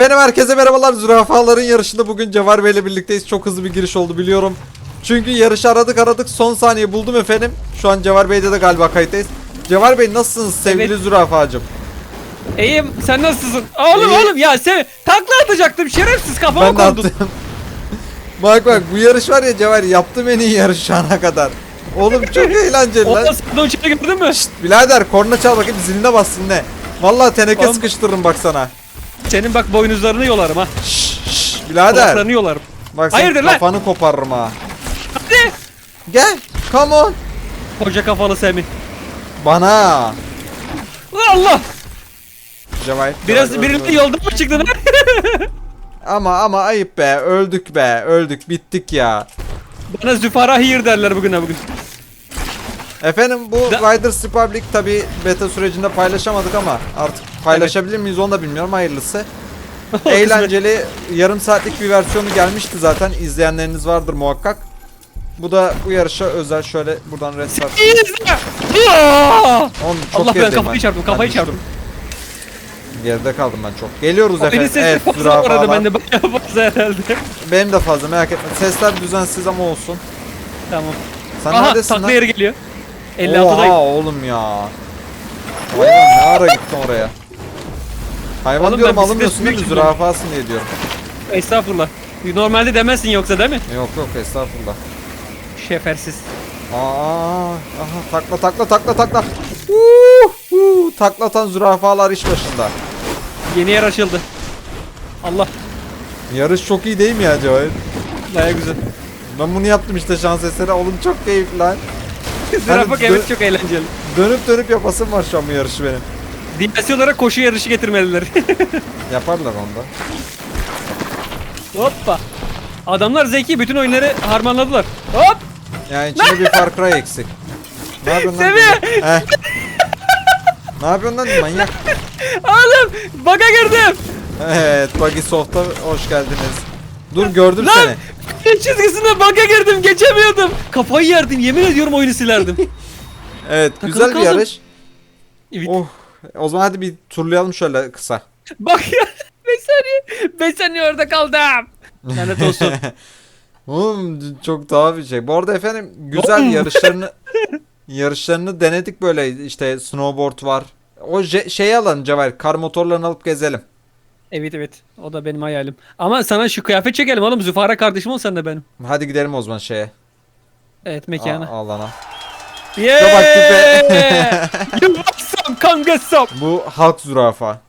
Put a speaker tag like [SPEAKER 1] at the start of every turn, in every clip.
[SPEAKER 1] Benim herkese merhabalar. Zürafaların yarışında bugün Cevar Bey ile birlikteyiz. Çok hızlı bir giriş oldu biliyorum. Çünkü yarışı aradık aradık son saniye buldum efendim. Şu an Cevar Bey'de de galiba kayıttayız. Cevar Bey nasılsınız sevgili
[SPEAKER 2] Evet.
[SPEAKER 1] zürafacım?
[SPEAKER 2] İyiyim sen nasılsın? Oğlum
[SPEAKER 1] İyi.
[SPEAKER 2] oğlum ya sen takla atacaktım şerefsiz kafama
[SPEAKER 1] Ben
[SPEAKER 2] kondun.
[SPEAKER 1] bak bak bu yarış var ya Cevar yaptım en iyi yarış şu ana kadar. Oğlum çok eğlenceli lan.
[SPEAKER 2] Oğlum sen çiftliği gördün mü?
[SPEAKER 1] Birader korna çal bakayım ziline bas ziline. Vallahi teneke
[SPEAKER 2] Oğlum.
[SPEAKER 1] sıkıştırırım bak sana.
[SPEAKER 2] Senin bak boynuzlarını yolarım ha.
[SPEAKER 1] Şşş şşş birader.
[SPEAKER 2] Kulaklarını yolarım.
[SPEAKER 1] Bak sen
[SPEAKER 2] Hayırdır lan?
[SPEAKER 1] kafanı koparırım ha.
[SPEAKER 2] Hadi.
[SPEAKER 1] Gel. Come on.
[SPEAKER 2] Koca kafalı Semih.
[SPEAKER 1] Bana.
[SPEAKER 2] Allah!
[SPEAKER 1] Cevahir.
[SPEAKER 2] Biraz birlikte yolda mı çıktın?
[SPEAKER 1] Ama ama ayıp be. Öldük be. Öldük. Bittik ya.
[SPEAKER 2] Bana Züfara Hir derler bugün ha bugün.
[SPEAKER 1] Efendim bu
[SPEAKER 2] Da-
[SPEAKER 1] Riders Republic tabi beta sürecinde paylaşamadık ama artık paylaşabilir miyiz onu da bilmiyorum. Hayırlısı. Eğlenceli yarım saatlik bir versiyonu gelmişti zaten. İzleyenleriniz vardır muhakkak. Bu da bu yarışa özel şöyle buradan restart.
[SPEAKER 2] Allah ben kafayı çarptım kafayı
[SPEAKER 1] Ben
[SPEAKER 2] çarptım.
[SPEAKER 1] Geride kaldım ben çok. Geliyoruz
[SPEAKER 2] Beni
[SPEAKER 1] efendim. Evet
[SPEAKER 2] fazla bu arada
[SPEAKER 1] zürafalar.
[SPEAKER 2] ben de bayağı fazla herhalde.
[SPEAKER 1] Benim de fazla merak etme. Sesler düzensiz ama olsun.
[SPEAKER 2] tamam.
[SPEAKER 1] Sen
[SPEAKER 2] Aha
[SPEAKER 1] neredesin
[SPEAKER 2] takla yeri geliyor.
[SPEAKER 1] Oha
[SPEAKER 2] 56'dayım.
[SPEAKER 1] oğlum ya. Hayvan ne ara gittin oraya? Hayvan
[SPEAKER 2] Oğlum
[SPEAKER 1] diyorum
[SPEAKER 2] ben
[SPEAKER 1] alınmıyorsun değil mi?
[SPEAKER 2] bisiklet.
[SPEAKER 1] Zürafasın diye diyorum.
[SPEAKER 2] Estağfurullah. Normalde demezsin yoksa değil mi?
[SPEAKER 1] Yok yok estağfurullah.
[SPEAKER 2] Şefersiz.
[SPEAKER 1] Aa, aha takla takla takla takla. Uh, uh, taklatan zürafalar iş başında.
[SPEAKER 2] Yeni yer açıldı. Allah.
[SPEAKER 1] Yarış çok iyi değil mi ya Cevahir?
[SPEAKER 2] Baya güzel.
[SPEAKER 1] Ben bunu yaptım işte şans eseri. Oğlum çok keyifli lan.
[SPEAKER 2] Zürafa
[SPEAKER 1] dö-
[SPEAKER 2] evet çok eğlenceli.
[SPEAKER 1] Dönüp dönüp yapasım var şu an bu yarışı benim.
[SPEAKER 2] DLC olarak koşu yarışı getirmeliler.
[SPEAKER 1] Yaparlar onda.
[SPEAKER 2] Hoppa. Adamlar zeki bütün oyunları harmanladılar. Hop.
[SPEAKER 1] Yani içinde bir Far Cry eksik. Ne yapıyorsun lan? Ne yapıyorsun lan manyak?
[SPEAKER 2] Oğlum baka girdim.
[SPEAKER 1] Evet Buggy Soft'a hoş geldiniz. Dur gördüm
[SPEAKER 2] Lan!
[SPEAKER 1] seni.
[SPEAKER 2] Bir çizgisinde baka girdim geçemiyordum. Kafayı yerdim yemin ediyorum oyunu silerdim.
[SPEAKER 1] Evet
[SPEAKER 2] Takılı
[SPEAKER 1] güzel bir
[SPEAKER 2] kaldım.
[SPEAKER 1] yarış.
[SPEAKER 2] Evet.
[SPEAKER 1] Oh. O zaman hadi bir turlayalım şöyle kısa.
[SPEAKER 2] Bak ya. 5 saniye. 5 saniye orada kaldım. Lanet olsun.
[SPEAKER 1] Oğlum çok daha bir şey. Bu arada efendim güzel yarışlarını yarışlarını denedik böyle işte snowboard var. O je- şeyi alalım Cevher. Kar motorlarını alıp gezelim.
[SPEAKER 2] Evet evet. O da benim hayalim. Ama sana şu kıyafet çekelim oğlum. Züfara kardeşim ol sen de benim.
[SPEAKER 1] Hadi gidelim o zaman şeye.
[SPEAKER 2] Evet mekana.
[SPEAKER 1] alana.
[SPEAKER 2] Yeah!
[SPEAKER 1] bak tipe.
[SPEAKER 2] you want some come get some.
[SPEAKER 1] Bu halk zürafa.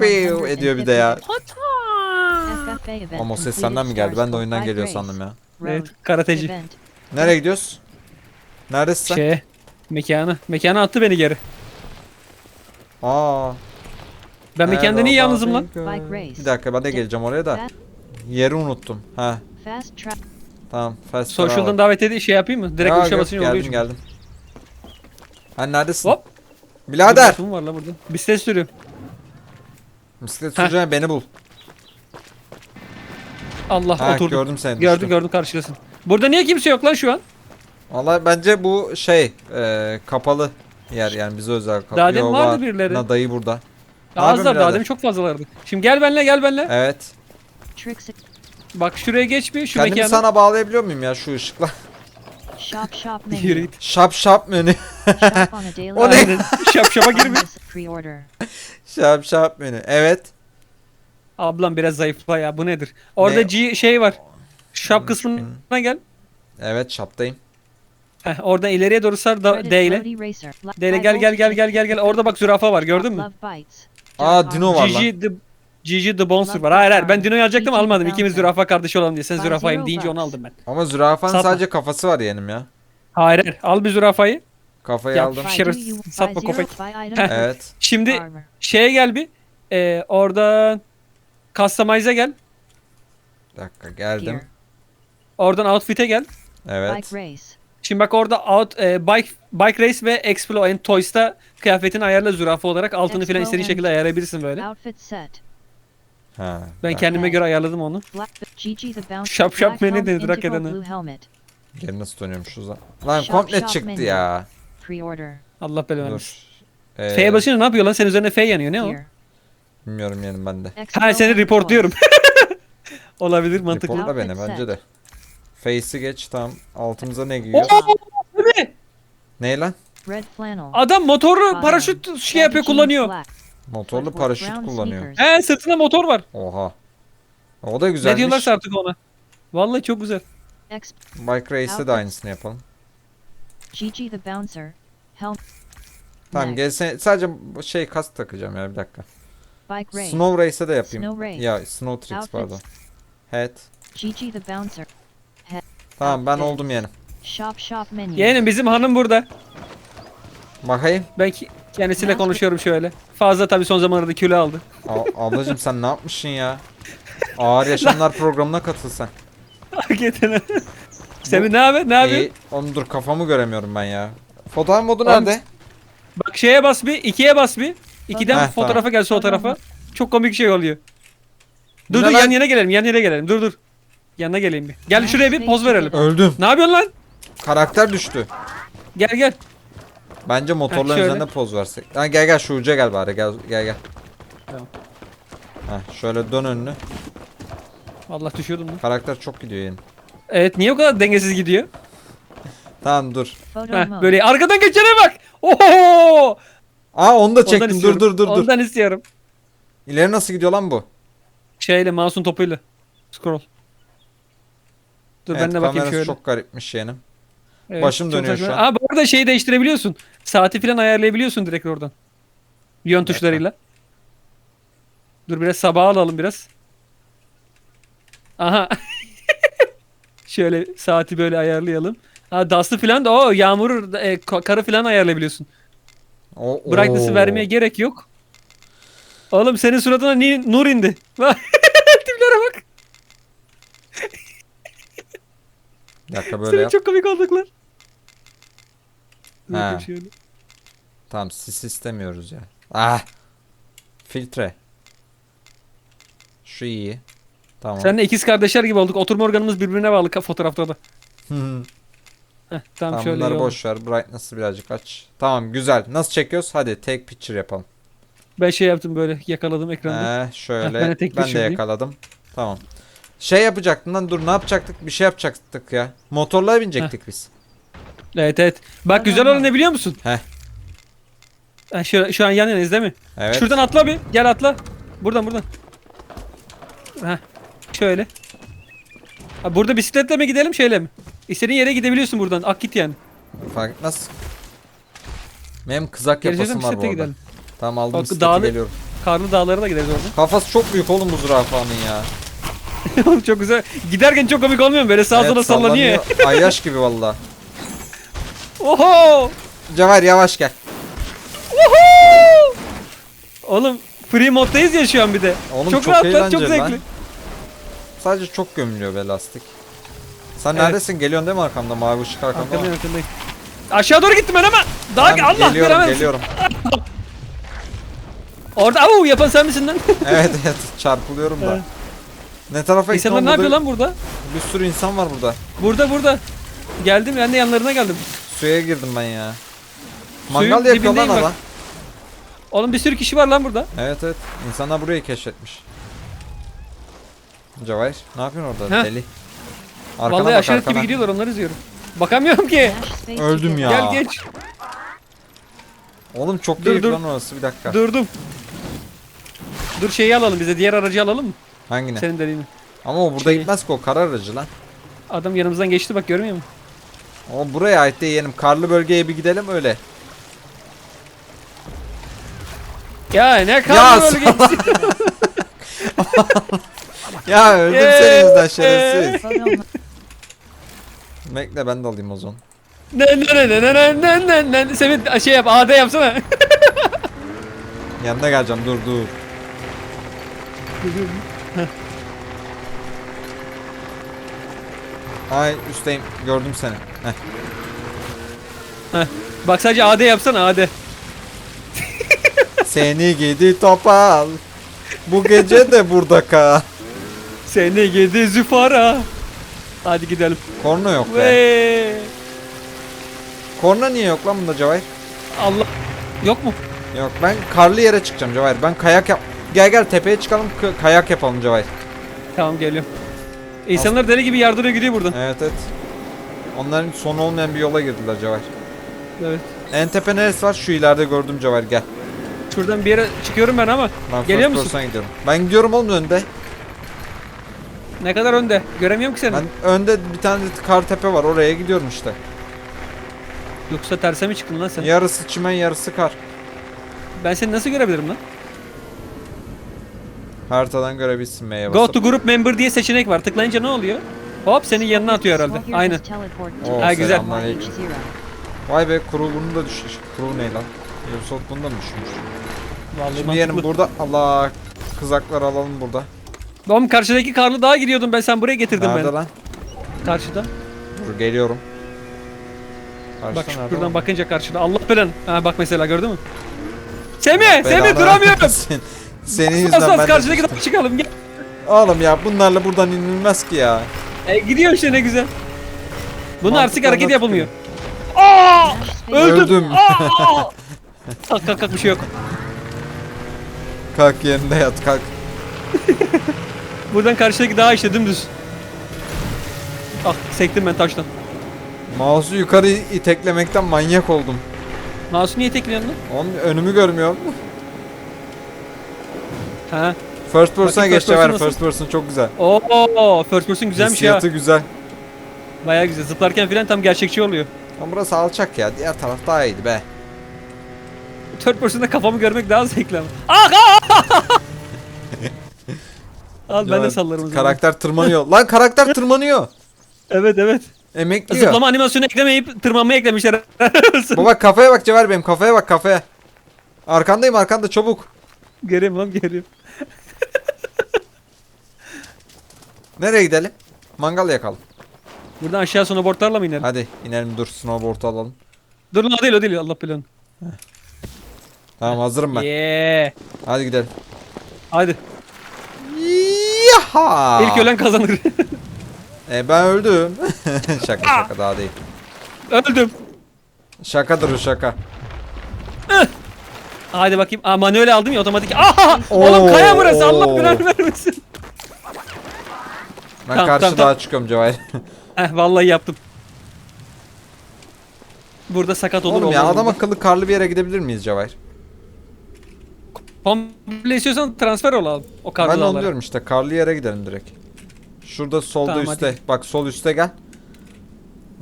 [SPEAKER 3] Bıy
[SPEAKER 1] ediyor bir de ya.
[SPEAKER 3] Ama
[SPEAKER 1] Ama o ses senden mi geldi? Ben de oyundan geliyor sandım ya.
[SPEAKER 2] Evet karateci.
[SPEAKER 1] Nereye gidiyoruz? Neredesin sen?
[SPEAKER 2] Şey mekana. Mekana attı beni geri.
[SPEAKER 1] Aa.
[SPEAKER 2] Ben mekanda niye yalnızım lan?
[SPEAKER 1] Bir dakika ben de geleceğim oraya da. Yeri unuttum. Ha tamam. Fast
[SPEAKER 2] Social'dan davet edip şey yapayım mı? Direkt uçuşa
[SPEAKER 1] yok,
[SPEAKER 2] basınca oluyor.
[SPEAKER 1] Geldim geldim. Hani neredesin?
[SPEAKER 2] Hop.
[SPEAKER 1] Birader.
[SPEAKER 2] Bir var la burada. Bisiklet sürüyorum.
[SPEAKER 1] Bisiklet
[SPEAKER 2] Heh.
[SPEAKER 1] süreceğine beni bul.
[SPEAKER 2] Allah
[SPEAKER 1] Ha
[SPEAKER 2] oturdum.
[SPEAKER 1] gördüm seni.
[SPEAKER 2] Gördüm
[SPEAKER 1] düştüm.
[SPEAKER 2] gördüm karşılasın. Burada niye kimse yok lan şu an?
[SPEAKER 1] Vallahi bence bu şey e, kapalı yer yani bize özel kapalı.
[SPEAKER 2] Daha demin vardı birileri.
[SPEAKER 1] Na dayı burada. Ne
[SPEAKER 2] Azlar
[SPEAKER 1] yapıyorsun
[SPEAKER 2] daha
[SPEAKER 1] birader?
[SPEAKER 2] demin çok fazlalardı. Şimdi gel benle gel benle.
[SPEAKER 1] Evet.
[SPEAKER 3] Tricks.
[SPEAKER 2] Bak şuraya geç bir şu
[SPEAKER 1] Kendimi
[SPEAKER 2] mekana.
[SPEAKER 1] sana bağlayabiliyor muyum ya şu ışıkla?
[SPEAKER 3] Shop shop
[SPEAKER 2] Yürü
[SPEAKER 3] menu.
[SPEAKER 2] git.
[SPEAKER 1] şap şap menü.
[SPEAKER 3] Shop on a daily.
[SPEAKER 1] O ne?
[SPEAKER 2] Aynen. Şap şapa gir bir.
[SPEAKER 3] Pre-order.
[SPEAKER 1] şap şap menü. Evet.
[SPEAKER 2] Ablam biraz zayıfla ya bu nedir? Orada
[SPEAKER 1] Ne?
[SPEAKER 2] G şey var.
[SPEAKER 1] Hmm,
[SPEAKER 2] kısmına gel.
[SPEAKER 1] Evet şaptayım.
[SPEAKER 2] Heh, oradan ileriye doğru sar da
[SPEAKER 3] Reddit
[SPEAKER 2] D ile.
[SPEAKER 3] Roadie Racer.
[SPEAKER 2] D ile gel gel gel gel gel gel. Orada bak zürafa var gördün mü?
[SPEAKER 3] Love bites.
[SPEAKER 1] Aa, Dino var lan.
[SPEAKER 2] GG the GG the Bonser var. Hayır hayır ben Dino'yu alacaktım almadım. İkimiz zürafa kardeşi olalım diye. Sen zürafayım deyince onu aldım ben.
[SPEAKER 1] Ama zürafanın
[SPEAKER 2] Satma.
[SPEAKER 1] sadece kafası var yeğenim ya.
[SPEAKER 2] Hayır hayır al bir zürafayı.
[SPEAKER 1] Kafayı
[SPEAKER 2] Ya,
[SPEAKER 1] aldım.
[SPEAKER 2] Şerefsiz, satma köpek.
[SPEAKER 1] Evet.
[SPEAKER 2] Şimdi şeye gel bir. Ee, oradan Customize'a gel.
[SPEAKER 1] Bir dakika geldim.
[SPEAKER 2] Oradan Outfit'e gel.
[SPEAKER 1] Evet.
[SPEAKER 2] Şimdi bak orada out, e, bike, bike Race ve Explore and Toys'ta kıyafetin ayarla zürafa olarak altını falan
[SPEAKER 3] Explore
[SPEAKER 2] istediğin
[SPEAKER 3] and-
[SPEAKER 2] şekilde ayarlayabilirsin böyle.
[SPEAKER 3] Outfit set.
[SPEAKER 1] Ha.
[SPEAKER 2] Ben kendime göre ayarladım onu.
[SPEAKER 3] Black the.
[SPEAKER 2] Şap şap
[SPEAKER 3] Black
[SPEAKER 2] denir, hak
[SPEAKER 3] integral
[SPEAKER 2] edene.
[SPEAKER 3] blue helmet.
[SPEAKER 1] Geri nasıl dönüyormuşuz lan? Lan
[SPEAKER 3] Shop,
[SPEAKER 1] komple
[SPEAKER 3] shop
[SPEAKER 1] çıktı
[SPEAKER 3] menu.
[SPEAKER 1] ya.
[SPEAKER 3] Pre-order.
[SPEAKER 2] Allah belanı versin.
[SPEAKER 1] Dur. Ee,
[SPEAKER 2] F'ye basınca ne yapıyor lan? Senin üzerine F yanıyor. Ne o?
[SPEAKER 3] Here.
[SPEAKER 1] Bilmiyorum yeğenim ben de.
[SPEAKER 2] Ha seni
[SPEAKER 3] and
[SPEAKER 2] reportluyorum. Olabilir mantıklı.
[SPEAKER 1] Reportla beni
[SPEAKER 3] Outfit
[SPEAKER 1] bence
[SPEAKER 3] set.
[SPEAKER 1] de. Face'i geç tamam. Altımıza ne giyiyor?
[SPEAKER 2] Oo, bu ne?
[SPEAKER 1] Ne lan?
[SPEAKER 3] Red flannel.
[SPEAKER 2] Adam motorlu paraşüt şey yapıyor kullanıyor.
[SPEAKER 1] Motorlu paraşüt kullanıyor.
[SPEAKER 2] He sırtında motor var.
[SPEAKER 1] Oha. O da güzelmiş.
[SPEAKER 2] Ne diyorlarsa artık ona. Vallahi çok güzel.
[SPEAKER 1] Bike Race'de de aynısını yapalım.
[SPEAKER 3] Gigi the bouncer. Helm.
[SPEAKER 1] Tamam
[SPEAKER 3] neck,
[SPEAKER 1] gelse sadece bu şey kask takacağım ya bir dakika.
[SPEAKER 3] Bike race.
[SPEAKER 1] Snow Race'e de yapayım.
[SPEAKER 3] Snow race.
[SPEAKER 1] Ya Snow Tricks
[SPEAKER 3] Outfits.
[SPEAKER 1] pardon. Head.
[SPEAKER 3] Gigi the bouncer.
[SPEAKER 1] Tamam ben oldum yeğenim.
[SPEAKER 3] Shop shop menu.
[SPEAKER 2] Yeğenim bizim hanım burada.
[SPEAKER 1] Bakayım.
[SPEAKER 2] Ben ki- kendisiyle konuşuyorum şöyle. Fazla tabii son zamanlarda kilo aldı.
[SPEAKER 1] A- ablacım sen ne yapmışsın ya? Ağır yaşamlar programına katıl sen.
[SPEAKER 2] Hakikaten. Semih ne haber? Ne yapıyorsun?
[SPEAKER 1] İyi. Oğlum dur kafamı göremiyorum ben ya. Fotoğraf modu
[SPEAKER 2] Oğlum,
[SPEAKER 1] nerede?
[SPEAKER 2] Bak şeye bas bir, ikiye bas bir. İkiden
[SPEAKER 1] Heh,
[SPEAKER 2] fotoğrafa
[SPEAKER 1] tamam.
[SPEAKER 2] gel sol tarafa. Çok komik şey oluyor. Dur
[SPEAKER 1] ne
[SPEAKER 2] dur
[SPEAKER 1] lan?
[SPEAKER 2] yan yana gelelim, yan yana gelelim. Dur dur. Yanına geleyim bir. Gel şuraya bir poz verelim.
[SPEAKER 1] Öldüm.
[SPEAKER 2] Ne yapıyorsun lan?
[SPEAKER 1] Karakter düştü.
[SPEAKER 2] Gel gel.
[SPEAKER 1] Bence motorların
[SPEAKER 2] şöyle.
[SPEAKER 1] üzerinde poz versek. Ha, gel gel şu uca gel bari gel gel gel.
[SPEAKER 2] Tamam.
[SPEAKER 1] Heh, şöyle dön önünü.
[SPEAKER 2] Allah düşüyordum lan.
[SPEAKER 1] Karakter çok gidiyor yeni.
[SPEAKER 2] Evet niye o kadar dengesiz gidiyor?
[SPEAKER 1] Tamam dur.
[SPEAKER 2] Heh, böyle arkadan geçene bak. Oho!
[SPEAKER 1] Aa onu da
[SPEAKER 2] Ondan
[SPEAKER 1] çektim. Dur
[SPEAKER 2] istiyorum.
[SPEAKER 1] dur dur dur.
[SPEAKER 2] Ondan istiyorum.
[SPEAKER 1] İleri nasıl gidiyor lan bu?
[SPEAKER 2] Şeyle mouse'un topuyla. Scroll. Dur
[SPEAKER 1] evet,
[SPEAKER 2] ben de bakayım şöyle.
[SPEAKER 1] çok garipmiş yeğenim.
[SPEAKER 2] Evet,
[SPEAKER 1] başım dönüyor
[SPEAKER 2] saçma.
[SPEAKER 1] şu an.
[SPEAKER 2] Aa bu arada şeyi değiştirebiliyorsun. Saati falan ayarlayabiliyorsun direkt oradan. Yön tuşlarıyla. Dur biraz sabaha alalım biraz. Aha. Şöyle saati böyle ayarlayalım. Ha dust'ı falan da o yağmur e, ka- karı falan ayarlayabiliyorsun.
[SPEAKER 1] O,
[SPEAKER 2] Brightness'ı
[SPEAKER 1] oo.
[SPEAKER 2] vermeye gerek yok. Oğlum senin suratına ni- nur indi. Tiplere bak.
[SPEAKER 1] Bir dakika böyle
[SPEAKER 2] Senin
[SPEAKER 1] yap.
[SPEAKER 2] çok komik olduk lan. Dur
[SPEAKER 1] Ha.
[SPEAKER 2] bakayım şöyle.
[SPEAKER 1] Tamam sis istemiyoruz ya. Ah. Filtre. Şu iyi. Tamam.
[SPEAKER 2] Seninle ikiz kardeşler gibi olduk. Oturma organımız birbirine bağlı ka- fotoğrafta da. Heh, tamam,
[SPEAKER 1] tamam
[SPEAKER 2] şöyle
[SPEAKER 1] bunları
[SPEAKER 2] iyi oldu.
[SPEAKER 1] boş ver. Brightness'ı birazcık aç. Tamam güzel. Nasıl çekiyoruz? Hadi take picture yapalım.
[SPEAKER 2] Ben şey yaptım böyle yakaladım ekranda.
[SPEAKER 1] Ee, şöyle
[SPEAKER 2] Heh, ben de tek
[SPEAKER 1] ben de
[SPEAKER 2] picture
[SPEAKER 1] yakaladım. Tamam. Şey yapacaktın lan dur ne yapacaktık? Bir şey yapacaktık ya. Motorlara binecektik biz.
[SPEAKER 2] Evet evet. Bak güzel olan ne biliyor musun?
[SPEAKER 1] Heh.
[SPEAKER 2] Ha, şu, şu an yan yanayız değil mi?
[SPEAKER 1] Evet.
[SPEAKER 2] Şuradan atla bir. Gel atla. Buradan buradan. Heh. Şöyle. Ha, burada bisikletle mi gidelim şeyle mi? İstediğin yere gidebiliyorsun buradan. Ak git yani.
[SPEAKER 1] Fark etmez. Benim kızak
[SPEAKER 2] Gerçekten
[SPEAKER 1] yapasım var bu
[SPEAKER 2] bisiklete
[SPEAKER 1] arada.
[SPEAKER 2] gidelim.
[SPEAKER 1] Tamam aldım
[SPEAKER 2] Bak,
[SPEAKER 1] bisikleti
[SPEAKER 2] dağlı-
[SPEAKER 1] geliyorum.
[SPEAKER 2] Karlı dağlara da gideriz oradan.
[SPEAKER 1] Kafası çok büyük oğlum bu zürafanın ya.
[SPEAKER 2] Oğlum çok güzel. Giderken çok komik olmuyor mu? Böyle sağa sola sallanıyor.
[SPEAKER 1] Ayyaş gibi valla.
[SPEAKER 2] Oho!
[SPEAKER 1] Cevher yavaş gel.
[SPEAKER 2] Oho! Oğlum free moddayız ya şu an bir de.
[SPEAKER 1] Oğlum
[SPEAKER 2] çok,
[SPEAKER 1] çok
[SPEAKER 2] rahat lan, çok
[SPEAKER 1] eğlenceli lan.
[SPEAKER 2] zevkli.
[SPEAKER 1] Sadece çok gömülüyor be lastik. Sen
[SPEAKER 2] Evet.
[SPEAKER 1] neredesin? Geliyorsun değil mi arkamda? Mavi ışık arkamda.
[SPEAKER 2] Arkadayım arkadayım. Aşağı doğru gittim ben ama. Daha
[SPEAKER 1] Ben
[SPEAKER 2] Allah
[SPEAKER 1] geliyorum
[SPEAKER 2] veremez.
[SPEAKER 1] geliyorum.
[SPEAKER 2] Orada au yapan sen misin lan?
[SPEAKER 1] evet evet çarpılıyorum da.
[SPEAKER 2] Evet.
[SPEAKER 1] Ne tarafa gittin
[SPEAKER 2] İnsanlar ne yapıyor lan burada?
[SPEAKER 1] Bir sürü insan var burada.
[SPEAKER 2] Burada burada. Geldim ben de yanlarına geldim.
[SPEAKER 1] Suya girdim ben ya.
[SPEAKER 2] Suyun
[SPEAKER 1] Mangal yapıyor lan
[SPEAKER 2] dibindeyim bak.
[SPEAKER 1] adam.
[SPEAKER 2] Oğlum bir sürü kişi var lan burada.
[SPEAKER 1] Evet evet. İnsanlar burayı keşfetmiş. Cevahir ne yapıyorsun orada
[SPEAKER 2] Heh.
[SPEAKER 1] deli? Arkana
[SPEAKER 2] Vallahi
[SPEAKER 1] bak
[SPEAKER 2] aşiret
[SPEAKER 1] arkana.
[SPEAKER 2] gibi gidiyorlar onları izliyorum. Bakamıyorum ki.
[SPEAKER 1] Öldüm ya.
[SPEAKER 2] Gel geç.
[SPEAKER 1] Oğlum çok
[SPEAKER 2] Dur,
[SPEAKER 1] keyifli
[SPEAKER 2] dur.
[SPEAKER 1] lan orası bir dakika.
[SPEAKER 2] Durdum. Dur şeyi alalım bize diğer aracı alalım mı?
[SPEAKER 1] Hangine?
[SPEAKER 2] Senin dediğini.
[SPEAKER 1] Ama o burada
[SPEAKER 2] Şeyi.
[SPEAKER 1] gitmez ki o kar aracı lan.
[SPEAKER 2] Adam yanımızdan geçti bak görmüyor musun?
[SPEAKER 1] O buraya ait değil yeğenim. Karlı bölgeye bir gidelim öyle.
[SPEAKER 2] Ya ne kaldı böyle
[SPEAKER 1] salak.
[SPEAKER 2] geçti.
[SPEAKER 1] Ya öldüm senin yüzünden şerefsiz. Bekle ben de alayım o zaman.
[SPEAKER 2] Ne ne ne ne ne ne ne ne ne Semih şey yap AD yapsana.
[SPEAKER 1] Yanına geleceğim dur dur. Ay üstteyim gördüm seni. Heh.
[SPEAKER 2] Bak sadece AD yapsana AD.
[SPEAKER 1] Seni gidi topal. Bu gece de burada kal.
[SPEAKER 2] Seni gidi züfara. Hadi gidelim.
[SPEAKER 1] Korna yok be. Korna niye yok lan bunda Cevahir?
[SPEAKER 2] Allah yok mu?
[SPEAKER 1] Yok ben karlı yere çıkacağım Cevahir. Ben kayak yap... Gel gel tepeye çıkalım kayak yapalım Cevahir.
[SPEAKER 2] Tamam geliyorum. İnsanlar deli gibi yardırıyor gidiyor buradan.
[SPEAKER 1] Evet evet. Onların sonu olmayan bir yola girdiler Cevahir.
[SPEAKER 2] Evet.
[SPEAKER 1] En tepe neresi var? Şu ileride gördüm Cevahir gel.
[SPEAKER 2] Şuradan bir yere çıkıyorum ben ama.
[SPEAKER 1] Ben
[SPEAKER 2] Geliyor musun?
[SPEAKER 1] person'a gidiyorum. Ben gidiyorum oğlum önde.
[SPEAKER 2] Ne kadar önde? Göremiyorum ki seni.
[SPEAKER 1] Ben önde bir tane kar tepe var oraya gidiyorum işte.
[SPEAKER 2] Yoksa terse mi çıktın lan sen?
[SPEAKER 1] Yarısı çimen yarısı kar.
[SPEAKER 2] Ben seni nasıl görebilirim lan?
[SPEAKER 1] Haritadan görebilsin M'ye
[SPEAKER 2] Go
[SPEAKER 1] basıp.
[SPEAKER 2] to group member diye seçenek var. Tıklayınca ne oluyor? Hop senin yanına atıyor herhalde. Aynen.
[SPEAKER 1] Oo,
[SPEAKER 2] Ha, güzel.
[SPEAKER 1] selamünaleyküm.
[SPEAKER 3] YH0.
[SPEAKER 1] Vay be kuru bunu da düşmüş. Kuru ne lan? Ubisoft bunu da mı düşmüş?
[SPEAKER 2] Vallahi
[SPEAKER 1] Şimdi yerim
[SPEAKER 2] mantıklı.
[SPEAKER 1] burada. Allah kızaklar alalım burada.
[SPEAKER 2] Oğlum karşıdaki karlı dağa gidiyordum ben sen buraya getirdin
[SPEAKER 1] Nerede
[SPEAKER 2] beni.
[SPEAKER 1] lan?
[SPEAKER 2] Karşıda.
[SPEAKER 1] Dur geliyorum.
[SPEAKER 2] Bak
[SPEAKER 1] Karşıda nerede
[SPEAKER 2] şuradan bakınca karşıda. Allah belanı. Ha bak mesela gördün mü? Semih!
[SPEAKER 1] Belanı
[SPEAKER 2] Semih duramıyorum.
[SPEAKER 1] versin. Senin yüzünden ben de
[SPEAKER 2] karşıdaki
[SPEAKER 1] düştüm.
[SPEAKER 2] dağa çıkalım gel.
[SPEAKER 1] Oğlum ya bunlarla buradan inilmez ki ya.
[SPEAKER 2] E, gidiyor işte ne güzel. Bunun artık
[SPEAKER 1] Mantıklı
[SPEAKER 2] hareket
[SPEAKER 1] anlat
[SPEAKER 2] yapılmıyor. Aa! Öldüm.
[SPEAKER 1] Öldüm.
[SPEAKER 2] Aa! kalk kalk kalk bir şey yok.
[SPEAKER 1] Kalk yerinde yat kalk.
[SPEAKER 2] Buradan karşıdaki dağ işte dümdüz. Ah sektim ben taştan.
[SPEAKER 1] Mouse'u yukarı iteklemekten manyak oldum.
[SPEAKER 2] Mouse'u niye tekliyorsun lan?
[SPEAKER 1] Oğlum önümü görmüyorum.
[SPEAKER 2] Ha.
[SPEAKER 1] First person'a
[SPEAKER 2] Bakayım
[SPEAKER 1] geç
[SPEAKER 2] first person
[SPEAKER 1] var.
[SPEAKER 2] nasıl?
[SPEAKER 1] First person çok güzel.
[SPEAKER 2] Oo, first person güzelmiş ya.
[SPEAKER 1] Hissiyatı güzel.
[SPEAKER 2] Bayağı güzel. Zıplarken filan tam gerçekçi oluyor.
[SPEAKER 1] Ama burası alçak ya. Diğer taraf daha iyiydi be.
[SPEAKER 2] Third person'da kafamı görmek daha zevkli ama. Ah! ah! Al ben de sallarım o zaman.
[SPEAKER 1] Karakter tırmanıyor. Lan karakter tırmanıyor.
[SPEAKER 2] Evet evet.
[SPEAKER 1] Emekliyor.
[SPEAKER 2] Zıplama animasyonu eklemeyip tırmanmayı eklemişler.
[SPEAKER 1] Baba kafaya bak Cevher benim kafaya bak kafaya. Arkandayım arkanda çabuk.
[SPEAKER 2] görüyorum lan görüyorum.
[SPEAKER 1] Nereye gidelim? Mangal yakalım.
[SPEAKER 2] Buradan aşağı snowboardlarla mı inelim?
[SPEAKER 1] Hadi inelim dur snowboard alalım.
[SPEAKER 2] Dur lan o değil o değil Allah belanı.
[SPEAKER 1] Tamam hazırım ben.
[SPEAKER 2] Yeah.
[SPEAKER 1] Hadi gidelim.
[SPEAKER 2] Hadi.
[SPEAKER 1] Yaha!
[SPEAKER 2] İlk ölen kazanır.
[SPEAKER 1] E, ben öldüm. şaka şaka daha değil.
[SPEAKER 2] Öldüm.
[SPEAKER 1] Şakadır o şaka.
[SPEAKER 2] Hadi bakayım. Aa manuel aldım ya otomatik. Aha! Oğlum kaya burası. Allah belanı vermesin.
[SPEAKER 1] Ben
[SPEAKER 2] Tamam,
[SPEAKER 1] karşı
[SPEAKER 2] tamam,
[SPEAKER 1] dağa
[SPEAKER 2] tamam.
[SPEAKER 1] çıkıyorum Cevahir.
[SPEAKER 2] Heh vallahi yaptım. Burada sakat olur
[SPEAKER 1] Oğlum ya
[SPEAKER 2] olmaz
[SPEAKER 1] adam
[SPEAKER 2] burada.
[SPEAKER 1] akıllı karlı bir yere gidebilir miyiz Cevahir?
[SPEAKER 2] Komple istiyorsan transfer ol abi. O karlı
[SPEAKER 1] ben onu
[SPEAKER 2] dağlara.
[SPEAKER 1] diyorum işte karlı yere gidelim direkt. Şurada solda
[SPEAKER 2] Tamam,
[SPEAKER 1] üstte. Bak sol üstte gel.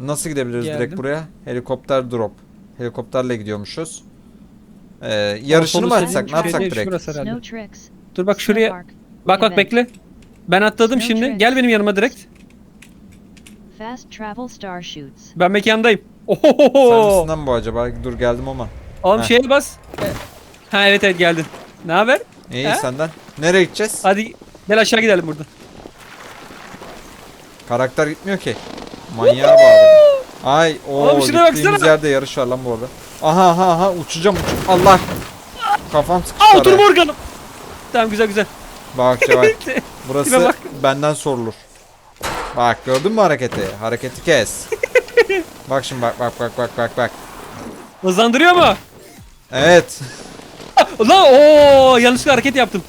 [SPEAKER 1] Nasıl gidebiliriz direkt
[SPEAKER 2] Geldim.
[SPEAKER 1] buraya? Helikopter drop. Helikopterle gidiyormuşuz. Ee, yarışını mı
[SPEAKER 2] Sol
[SPEAKER 1] açsak? Ne yapsak
[SPEAKER 2] şey,
[SPEAKER 1] direkt?
[SPEAKER 2] şurası herhalde.
[SPEAKER 3] Snow tricks.
[SPEAKER 2] Dur bak şuraya. Bak bak bekle. Ben atladım şimdi. Gel benim yanıma direkt.
[SPEAKER 3] Fast travel star shoots.
[SPEAKER 2] Ben mekandayım. Ohohoho.
[SPEAKER 1] lan bu acaba? Dur geldim ama.
[SPEAKER 2] Oğlum
[SPEAKER 1] Heh.
[SPEAKER 2] şeye bas. Ha evet evet geldin. Ne haber?
[SPEAKER 1] İyi
[SPEAKER 2] He?
[SPEAKER 1] senden. Nereye gideceğiz?
[SPEAKER 2] Hadi gel aşağı gidelim buradan.
[SPEAKER 1] Karakter gitmiyor ki. Manyağa bağlı. Ay o
[SPEAKER 2] Oğlum şuna
[SPEAKER 1] gittiğimiz
[SPEAKER 2] baksana.
[SPEAKER 1] yerde yarış var lan bu arada. Aha aha aha uçacağım uç. Allah. Kafam sıkıştı
[SPEAKER 2] Aa
[SPEAKER 1] araya.
[SPEAKER 2] oturma organım. Tamam güzel güzel.
[SPEAKER 1] Bak Cevap. Burası
[SPEAKER 2] bak.
[SPEAKER 1] benden sorulur. Bak gördün mü hareketi? Hareketi kes. bak şimdi bak bak bak bak bak bak.
[SPEAKER 2] Hızlandırıyor mu?
[SPEAKER 1] Evet.
[SPEAKER 2] Lan ooo yanlışlıkla hareket yaptım.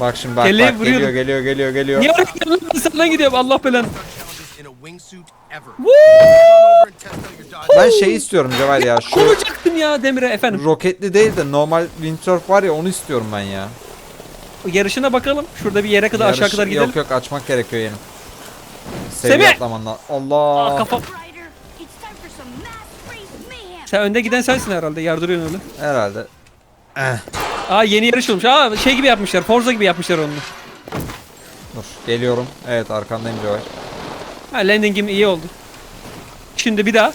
[SPEAKER 1] Bak şimdi bak
[SPEAKER 2] Kelleyi
[SPEAKER 1] bak
[SPEAKER 2] vuruyordum.
[SPEAKER 1] geliyor geliyor geliyor geliyor.
[SPEAKER 2] Niye hareket yaptın? Ben senden gidiyorum Allah belanı. Woo!
[SPEAKER 1] Ben şey istiyorum Cevher ya şu
[SPEAKER 2] Konacaktım ya Demir'e efendim.
[SPEAKER 1] roketli değil de normal windsurf var ya onu istiyorum ben ya.
[SPEAKER 2] Yarışına bakalım. Şurada bir yere kadar aşağı
[SPEAKER 1] Yarış-
[SPEAKER 2] kadar gidelim.
[SPEAKER 1] Yok yok açmak gerekiyor yenim. Seviye
[SPEAKER 2] Semih!
[SPEAKER 1] atlaman lazım. Allah.
[SPEAKER 2] Aa,
[SPEAKER 4] mayhem.
[SPEAKER 2] Sen önde giden sensin herhalde. Yardırıyorsun öyle.
[SPEAKER 1] Herhalde. Eh,
[SPEAKER 2] Aa yeni yarış olmuş. Aa şey gibi yapmışlar. Forza gibi yapmışlar onu.
[SPEAKER 1] dur geliyorum. Evet arkandayım Cevher.
[SPEAKER 2] Ha landingim iyi oldu. Şimdi bir daha.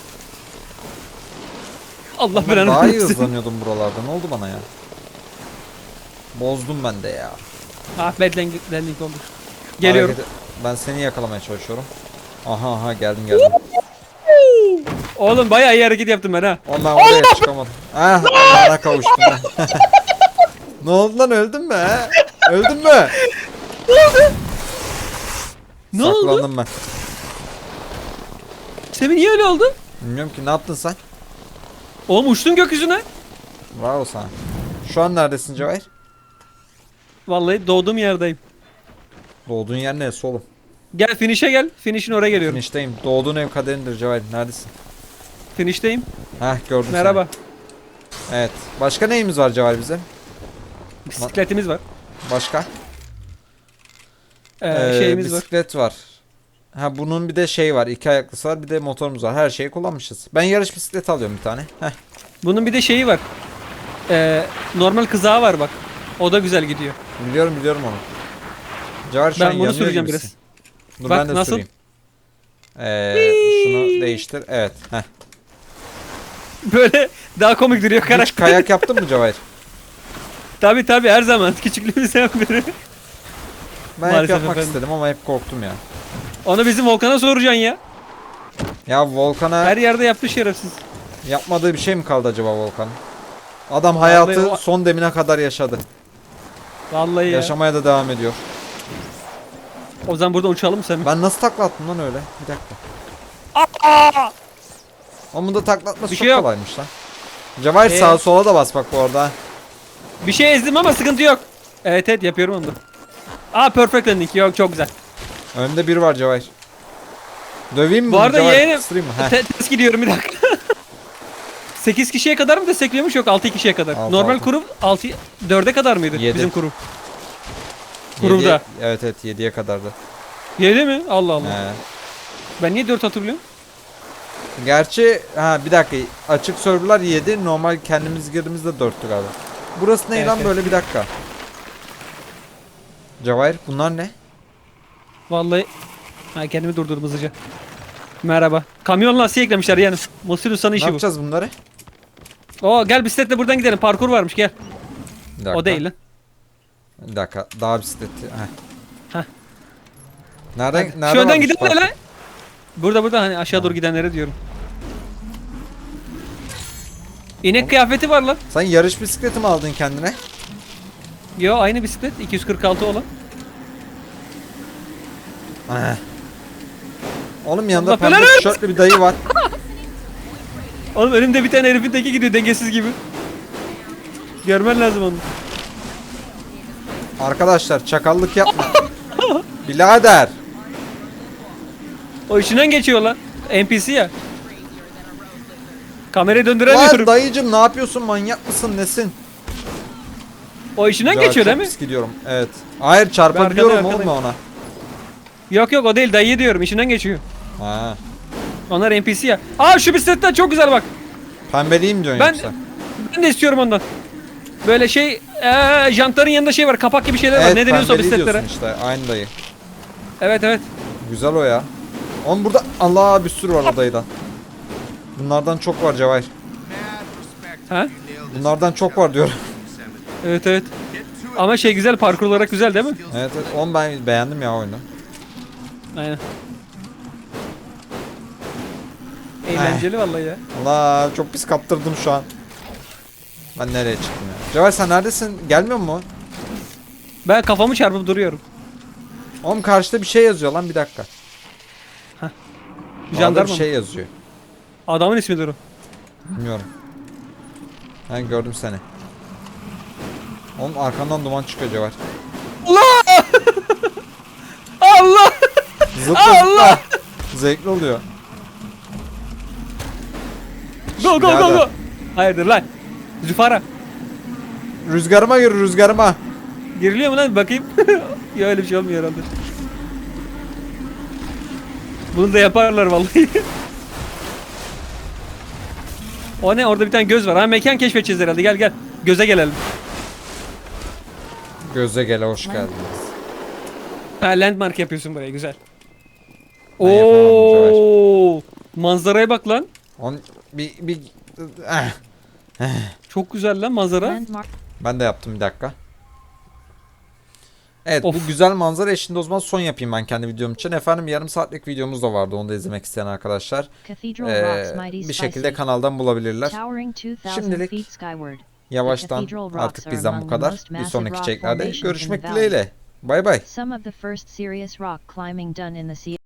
[SPEAKER 2] Allah
[SPEAKER 1] Ben
[SPEAKER 2] belanı
[SPEAKER 1] daha iyi
[SPEAKER 2] versin.
[SPEAKER 1] hızlanıyordum buralarda. Ne oldu bana ya? Bozdum ben de ya.
[SPEAKER 2] Ah bad landing, landing oldu. Geliyorum.
[SPEAKER 1] Hareketi- Ben seni yakalamaya çalışıyorum. Aha aha geldim geldim.
[SPEAKER 2] Oğlum bayağı iyi hareket yaptım ben ha.
[SPEAKER 1] Ondan oraya çıkamadım. Ah Allah'a kavuştum ben. ne oldu lan öldün mü he? Öldün mü?
[SPEAKER 2] Ne oldu?
[SPEAKER 1] Saklandım ben.
[SPEAKER 2] Semih niye öyle oldu?
[SPEAKER 1] Bilmiyorum ki ne yaptın sen?
[SPEAKER 2] Oğlum uçtun gökyüzüne.
[SPEAKER 1] Bravo sana. Şu an neredesin Cevahir?
[SPEAKER 2] Vallahi doğduğum yerdeyim.
[SPEAKER 1] Doğduğun yer neresi oğlum?
[SPEAKER 2] Gel finish'e gel. Finish'in oraya geliyorum.
[SPEAKER 1] Finişteyim. Doğduğun ev kaderindir Cevahir. Neredesin?
[SPEAKER 2] Finish'teyim.
[SPEAKER 1] Heh gördüm seni.
[SPEAKER 2] Merhaba.
[SPEAKER 1] Evet. Başka neyimiz var Cevahir bizim?
[SPEAKER 2] Bisikletimiz var.
[SPEAKER 1] Başka?
[SPEAKER 2] Ee,
[SPEAKER 1] Ee,
[SPEAKER 2] şeyimiz var.
[SPEAKER 1] bisiklet var. Ha bunun bir de şey var. iki ayaklısı var. Bir de motorumuz var. Her şeyi kullanmışız. Ben yarış bisikleti alıyorum bir tane. Heh.
[SPEAKER 2] Bunun bir de şeyi var. Ee, normal kızağı var bak. O da güzel gidiyor.
[SPEAKER 1] Biliyorum biliyorum onu. Cevahir şu
[SPEAKER 2] Ben
[SPEAKER 1] an
[SPEAKER 2] bunu
[SPEAKER 1] yanıyor
[SPEAKER 2] süreceğim
[SPEAKER 1] gibisin. Dur
[SPEAKER 2] Bak,
[SPEAKER 1] ben de
[SPEAKER 2] nasıl?
[SPEAKER 1] süreyim. Ee, şunu değiştir. Evet. Heh.
[SPEAKER 2] Böyle daha komik duruyor
[SPEAKER 1] Hiç
[SPEAKER 2] karakter.
[SPEAKER 1] kayak yaptın mı Cevahir?
[SPEAKER 2] Tabi tabi her zaman küçüklüğümüzden beri.
[SPEAKER 1] Ben hep
[SPEAKER 2] Maalesef
[SPEAKER 1] yapmak
[SPEAKER 2] efendim.
[SPEAKER 1] istedim ama hep korktum ya.
[SPEAKER 2] Onu bizim Volkan'a soracaksın ya.
[SPEAKER 1] Ya Volkan'a
[SPEAKER 2] Her yerde yaptı şerefsiz.
[SPEAKER 1] yapmadığı bir şey mi kaldı acaba Volkan'ın? Adam hayatı
[SPEAKER 2] o-
[SPEAKER 1] son demine kadar yaşadı.
[SPEAKER 2] Vallahi ya.
[SPEAKER 1] Yaşamaya da devam ediyor.
[SPEAKER 2] O zaman burada uçalım sen.
[SPEAKER 1] Ben nasıl taklattım lan öyle? Bir dakika. Onun da taklatması
[SPEAKER 2] Bir
[SPEAKER 1] çok
[SPEAKER 2] şey yok.
[SPEAKER 1] kolaymış lan. Cevahir
[SPEAKER 2] Ee?
[SPEAKER 1] sağa sola da bas bak bu arada.
[SPEAKER 2] Bir şey ezdim ama sıkıntı yok. Evet evet yapıyorum onu da. Aa perfect landing yok çok güzel.
[SPEAKER 1] Önümde biri var Cevahir. Döveyim mi?
[SPEAKER 2] Bu
[SPEAKER 1] bunu
[SPEAKER 2] arada
[SPEAKER 1] Cevahir?
[SPEAKER 2] yeğenim
[SPEAKER 1] Kıstırayım mı? Heh.
[SPEAKER 2] te- ters gidiyorum bir dakika. 8 kişiye kadar mı destekliyormuş yok 6 kişiye kadar.
[SPEAKER 1] Altı,
[SPEAKER 2] Normal
[SPEAKER 1] altı.
[SPEAKER 2] kurum 6 4'e kadar mıydı
[SPEAKER 1] Yedi.
[SPEAKER 2] bizim kurum?
[SPEAKER 1] Yediye-
[SPEAKER 2] Kurumda.
[SPEAKER 1] Evet evet 7'ye kadardı.
[SPEAKER 2] 7 mi? Allah Allah.
[SPEAKER 1] He.
[SPEAKER 2] Ben niye 4 hatırlıyorum?
[SPEAKER 1] Gerçi ha bir dakika açık serverlar 7 normal kendimiz girdiğimizde 4'tü galiba. Burası ne
[SPEAKER 2] Evet,
[SPEAKER 1] lan
[SPEAKER 2] evet.
[SPEAKER 1] böyle bir dakika. Cevahir bunlar ne?
[SPEAKER 2] Vallahi ha kendimi durdurdum hızlıca. Merhaba. Kamyon lastiği eklemişler yani. Mısır Usta'nın
[SPEAKER 1] Ne
[SPEAKER 2] işi bu.
[SPEAKER 1] yapacağız bunları?
[SPEAKER 2] Oo gel bisikletle buradan gidelim. Parkur varmış gel.
[SPEAKER 1] Bir dakika.
[SPEAKER 2] O değil lan.
[SPEAKER 1] Bir dakika daha bisikleti. Heh.
[SPEAKER 2] Heh.
[SPEAKER 1] Nereden,
[SPEAKER 2] Hadi.
[SPEAKER 1] nereden
[SPEAKER 2] Şu önden
[SPEAKER 1] varmış
[SPEAKER 2] gidelim
[SPEAKER 1] parkur?
[SPEAKER 2] lan. Burada burada hani aşağı doğru gidenlere diyorum. İnek kıyafeti var lan.
[SPEAKER 1] Sen yarış bisikleti mi aldın kendine?
[SPEAKER 2] Yo aynı bisiklet 246 olan.
[SPEAKER 1] Heh. Oğlum yanında
[SPEAKER 2] Allah
[SPEAKER 1] pembe tişörtlü bir dayı var.
[SPEAKER 2] Oğlum önümde bir tane herifin teki gidiyor dengesiz gibi. Görmen lazım onu.
[SPEAKER 1] Arkadaşlar çakallık yapma. Birader.
[SPEAKER 2] O içinden geçiyor lan. NPC ya. Kamerayı
[SPEAKER 1] Lan
[SPEAKER 2] döndüremiyorum.
[SPEAKER 1] dayıcım ne yapıyorsun manyak mısın nesin?
[SPEAKER 2] O içinden
[SPEAKER 1] Ya,
[SPEAKER 2] geçiyor
[SPEAKER 1] çok
[SPEAKER 2] değil mi?
[SPEAKER 1] pis gidiyorum. Evet. Hayır çarpabiliyorum oğlum
[SPEAKER 2] arkadayım.
[SPEAKER 1] ona.
[SPEAKER 2] Yok yok o değil dayı diyorum içinden geçiyor.
[SPEAKER 1] Ha.
[SPEAKER 2] Onlar NPC ya. Aa şu bisikletler çok güzel bak.
[SPEAKER 1] Pembeliyim diyorsun
[SPEAKER 2] Ben
[SPEAKER 1] yoksa.
[SPEAKER 2] ben de istiyorum ondan. Böyle şey eee jantların yanında şey var kapak gibi şeyler var.
[SPEAKER 1] Evet
[SPEAKER 2] Ne deniyorsa o bisikletlere.
[SPEAKER 1] işte aynı dayı.
[SPEAKER 2] Evet evet.
[SPEAKER 1] Güzel o ya. Oğlum burada Allah bir sürü var o dayıdan. Bunlardan çok var Cevahir.
[SPEAKER 2] Ha?
[SPEAKER 1] Bunlardan çok var diyorum.
[SPEAKER 2] Evet evet. Ama şey güzel parkur olarak güzel değil mi?
[SPEAKER 1] Evet evet. Oğlum ben beğendim ya oyunu.
[SPEAKER 2] Aynen. Eğlenceli vallahi ya.
[SPEAKER 1] Allah çok pis kaptırdım şu an. Ben nereye çıktım ya? Cevahir sen neredesin? Gelmiyor mu?
[SPEAKER 2] Ben kafamı çarpıp duruyorum.
[SPEAKER 1] Oğlum karşıda bir şey yazıyor lan bir dakika. Orada
[SPEAKER 2] Jandarma
[SPEAKER 1] bir
[SPEAKER 2] mı?
[SPEAKER 1] şey yazıyor.
[SPEAKER 2] Adamın ismidir o.
[SPEAKER 1] Bilmiyorum. Ben gördüm seni. Oğlum arkandan duman çıkıyor Cevahir.
[SPEAKER 2] Allah! Allah!
[SPEAKER 1] Zıpla
[SPEAKER 2] Allah!
[SPEAKER 1] Zevkli oluyor.
[SPEAKER 2] Go go go
[SPEAKER 1] Birader.
[SPEAKER 2] go! Hayırdır lan? Züfara.
[SPEAKER 1] Rüzgarıma gir rüzgarıma.
[SPEAKER 2] Giriliyor mu lan bakayım? ya öyle bir şey olmuyor herhalde. Bunu da yaparlar vallahi. o ne orada bir tane göz var. Ha mekan keşfedeceğiz herhalde. Gel gel. Göze gelelim.
[SPEAKER 1] Göze gele hoş geldiniz.
[SPEAKER 2] Ha landmark yapıyorsun buraya güzel.
[SPEAKER 1] Ben yapamam,
[SPEAKER 2] Oo! Manzaraya bak lan.
[SPEAKER 1] On bir bir eh.
[SPEAKER 2] Çok güzel lan manzara.
[SPEAKER 3] Landmark.
[SPEAKER 1] Ben de yaptım bir dakika. Evet
[SPEAKER 2] Of.
[SPEAKER 1] bu güzel manzara eşliğinde o zaman son yapayım ben kendi videom için. Efendim yarım saatlik videomuz da vardı onu da izlemek isteyen arkadaşlar.
[SPEAKER 3] Cathedral
[SPEAKER 1] Ee,
[SPEAKER 3] rocks mighty
[SPEAKER 1] bir şekilde
[SPEAKER 3] spicy.
[SPEAKER 1] kanaldan bulabilirler.
[SPEAKER 3] Towering 2000
[SPEAKER 1] Şimdilik
[SPEAKER 3] feet skyward.
[SPEAKER 1] Yavaştan
[SPEAKER 3] Cathedral rocks
[SPEAKER 1] artık
[SPEAKER 3] are
[SPEAKER 1] bizden bu
[SPEAKER 3] among the
[SPEAKER 1] kadar.
[SPEAKER 3] most
[SPEAKER 1] Bir
[SPEAKER 3] massive
[SPEAKER 1] sonraki
[SPEAKER 3] rock
[SPEAKER 1] çeklerde
[SPEAKER 3] formations in
[SPEAKER 1] görüşmek
[SPEAKER 3] valley.
[SPEAKER 1] dileğiyle. Bay bay.
[SPEAKER 3] Some of the first serious rock climbing done in the sea.